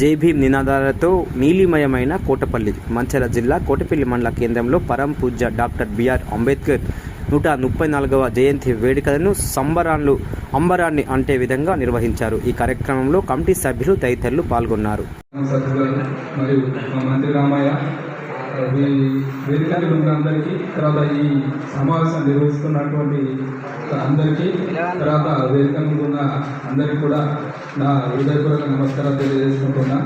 జైభీం నినాదాలతో నీలిమయమైన కోటపల్లి మంచిర్యాల జిల్లా కోటపల్లి మండల కేంద్రంలో పరం పూజ్య డాక్టర్ బిఆర్ అంబేద్కర్ నూట ముప్పై నాలుగవ జయంతి వేడుకలను సంబరాన్లు అంబరాన్ని అంటే విధంగా నిర్వహించారు. ఈ కార్యక్రమంలో కమిటీ సభ్యులు తదితరులు పాల్గొన్నారు. మరియు మా మంత్రి ఉన్న అందరికీ తర్వాత ఈ సమావేశం నిర్వహిస్తున్నటువంటి అందరికీ తర్వాత వేదికలు ఉన్న అందరికీ కూడా నా హృదయపూర్వక నమస్కారాలు తెలియజేసుకుంటున్నా.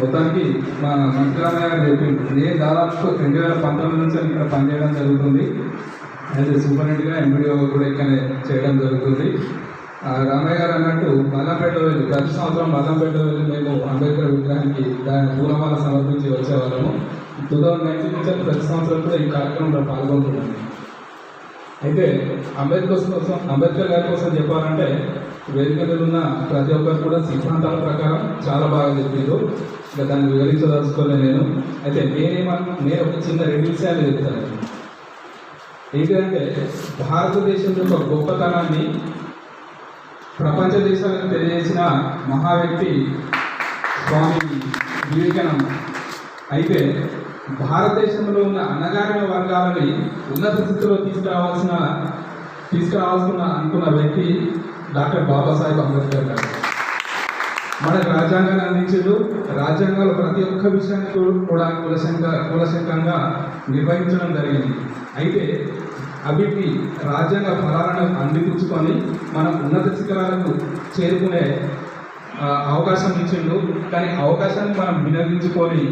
మొత్తానికి మా మంత్రాలయ రామయ్య చెప్పింది నేను దాదాపు రెండు వేల పంతొమ్మిది నుంచి ఇక్కడ పనిచేయడం జరుగుతుంది. అయితే సూపరింటెండెంట్గా ఎంపీడీఓ కూడా ఇక్కడ చేయడం జరుగుతుంది. ఆ రామయ్య గారు అన్నట్టు మల్లంపేట వెళ్ళి ప్రతి సంవత్సరం మల్లంపేట వెళ్ళి మేము అంబేద్కర్ విగ్రహానికి దాని పూలమాల సమర్పించి వచ్చేవాళ్ళము. టూ థౌజండ్ నైన్టీన్ నుంచి ప్రతి సంవత్సరం కూడా ఈ కార్యక్రమంలో పాల్గొంటున్నాను అయితే అంబేద్కర్ కోసం అంబేద్కర్ గారి కోసం చెప్పాలంటే వేదిక మీద ఉన్న ప్రతి ఒక్కరు కూడా సిద్ధాంతాల ప్రకారం చాలా బాగా చెప్పిండు ఇంకా దాన్ని వివరించదలుచుకోలేదు నేను. అయితే నేనేమన్నా నేను ఒక చిన్న రెండు విషయాలు చెప్తాను. ఏంటంటే భారతదేశం యొక్క గొప్పతనాన్ని ప్రపంచ దేశాలకు తెలియజేసిన మహా వ్యక్తి స్వామి వివేకానంద. అయితే భారతదేశంలో ఉన్న అణగారిన వర్గాలని ఉన్నత స్థితిలో తీసుకురావాల్సిన తీసుకురావాల్సిన అనుకున్న వ్యక్తి డాక్టర్ బాబాసాహెబ్ అంబేద్కర్ గారు. మనకు రాజ్యాంగాన్ని అందించారు. రాజ్యాంగాలు ప్రతి ఒక్క విషయాన్ని కూడా కులశంక కులశంకంగా నిర్వహించడం జరిగింది. అయితే అవిటి రాజ్యాంగ ఫలాలను అందిపుచ్చుకొని మనం ఉన్నత శిఖరాలకు చేరుకునే అవకాశం ఇచ్చిండు. కానీ అవకాశాన్ని మనం వినియోగించుకొని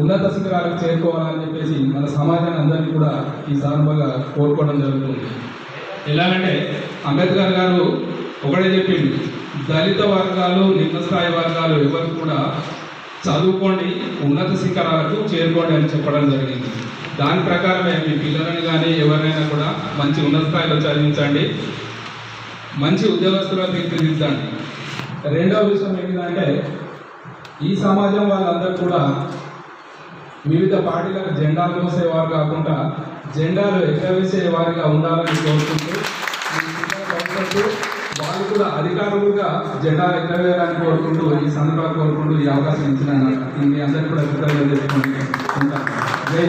ఉన్నత శిఖరాలకు చేరుకోవాలని చెప్పేసి మన సమాజాన్ని అందరినీ కూడా ఈ సందర్భంగా కోరుకోవడం జరుగుతుంది. ఎలాగంటే అంబేద్కర్ గారు ఒకటే చెప్పింది దళిత వర్గాలు నిమ్న స్థాయి వర్గాలు ఎవరు కూడా చదువుకోండి ఉన్నత శిఖరాలకు చేరుకోండి అని చెప్పడం జరిగింది. దాని ప్రకారమే మీ పిల్లలను కానీ ఎవరినైనా కూడా మంచి ఉన్నత స్థాయిలో చదివించండి మంచి ఉద్యోగస్తులుగా తీర్చిదిద్దండి. రెండవ విషయం ఏంటంటే ఈ సమాజం వాళ్ళందరూ కూడా వివిధ పార్టీలకు జెండాలు మోసేవారు కాకుండా జెండాలు ఎగరవేసే వారిగా ఉండాలని కోరుకుంటూ ఈ వాళ్ళు కూడా అధికారులుగా జెండాలు ఎగవేయాలని కోరుకుంటూ ఈ సందర్భంగా కోరుకుంటూ ఈ అవకాశం ఇచ్చిన మీ అందరికీ కూడా కృతజ్ఞతలు తెలుసుకుంటున్నాను జై